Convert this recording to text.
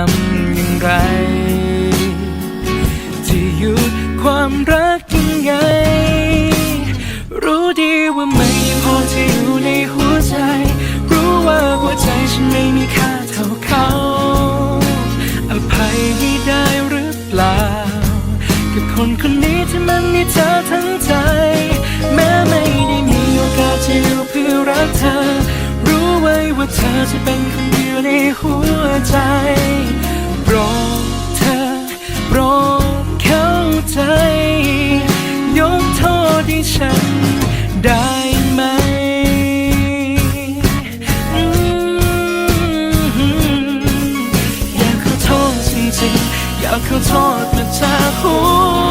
ำอย่างไร จะหยุดความรักยังไง รู้ดีว่าไม่พอที่อยู่ในหัวใจ รู้ว่าหัวใจฉันไม่มีค่าเท่าเขา อภัยให้ได้หรือเปล่า กับคนคนนี้ที่มันมีเธอทั้งใจ แม้ไม่ได้มีโอกาสจะอยู่เพื่อรักเธอ รู้ไว้ว่าเธอจะเป็นคนเดียวในหัวใจ ได้ไหมอยากขอโทษจริงๆอยากขอโทษนะเธอหัว